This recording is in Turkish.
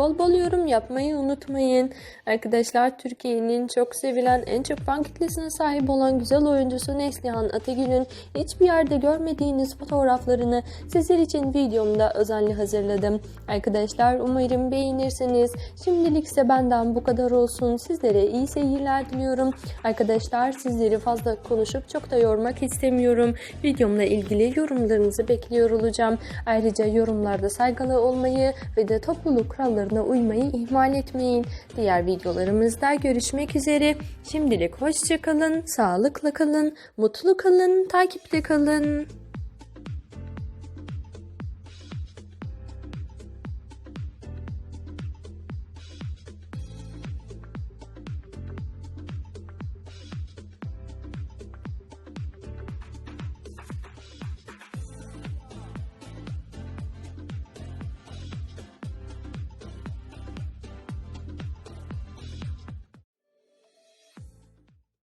bol bol yorum yapmayı unutmayın. Arkadaşlar Türkiye'nin çok sevilen en çok fan kitlesine sahip olan güzel oyuncusu Neslihan Atagül'ün hiçbir yerde görmediğiniz fotoğraflarını sizler için videomda özenle hazırladım. Arkadaşlar umarım beğenirsiniz. Şimdilik ise benden bu kadar olsun. Sizlere iyi seyirler diliyorum. Arkadaşlar sizleri fazla konuşup çok da yormak istemiyorum. Videomla ilgili yorumlarınızı bekliyor olacağım. Ayrıca yorumlarda saygılı olmayı ve de topluluk kurallarına uymayı ihmal etmeyin. Diğer videolarımızda görüşmek üzere. Şimdilik hoşçakalın, sağlıkla kalın, mutlu kalın, takipte kalın.